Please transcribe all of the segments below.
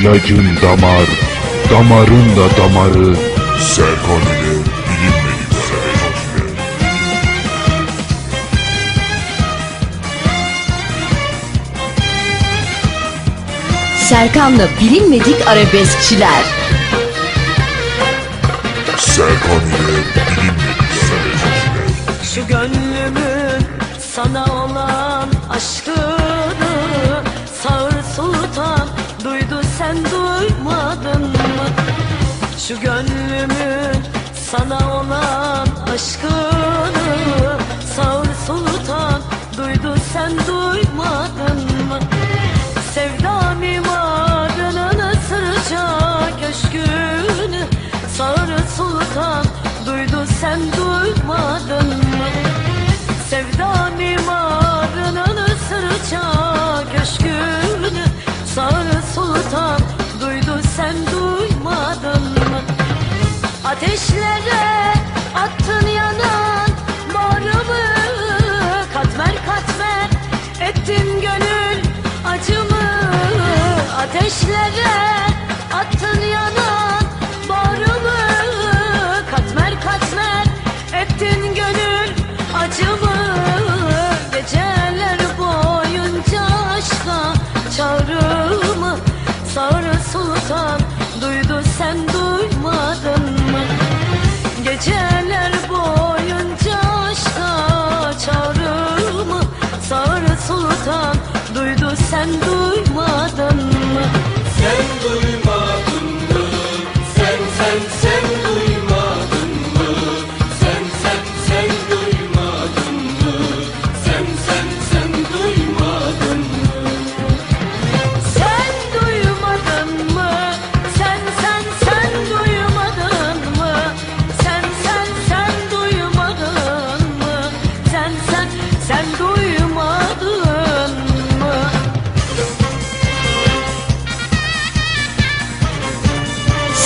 İlacın damar, damarın da damarı. Serkan ile bilinmedik. Serkan'la bilinmedik arabeskçiler. Serkan ile bilinmedik Serkan ile. Şu gönlümün sana olan aşkını Sağır sultan duydu sen duymadın mı? Şu gönlümün sana olan aşkını Ateşlere attın yanan bağrımı Katmer katmer ettin gönül acımı. Geceler boyunca aşka çağrımı. Sarı sultan duydu sen duymadın mı? Geceler boyunca aşka çağrımı. Sarı sultan duydu sen duymadın mı? Sen duymadın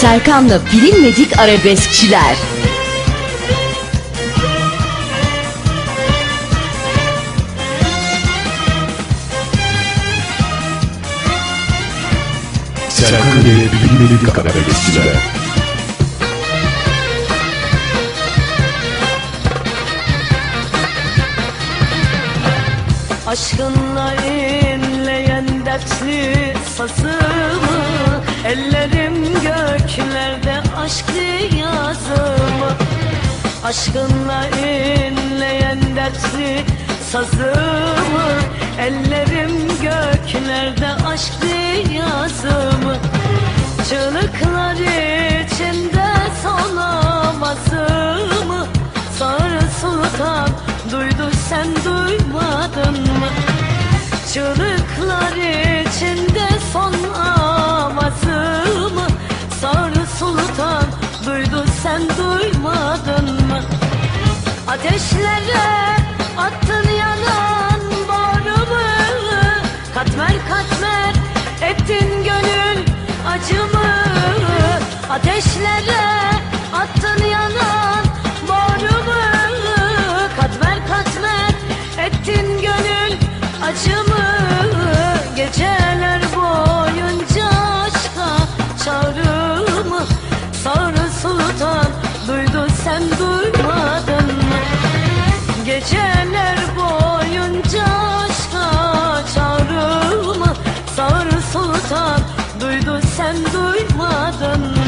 Serkan'la bilinmedik arabeskçiler. Serkan ile bilinmedik arabeskçiler. Aşkınla inleyen dertli sazımı Ellerim göklerde aşklı yazımı Aşkınla inleyen dertli sazımı. Ellerim göklerde aşklı yazımı Çığlıklar içinde sonamazımı Sarı sultan duydu sen duymadın mı? Çığlıklar Ateşlere attın yanan bağrımı. Katmer katmer ettin gönül acımı. Ateşlere attın yanan bağrımı. Katmer katmer ettin gönül acımı. Geceler boyunca aşka çağrımı. Sarı sultan duydu sen duymadın sen duymadın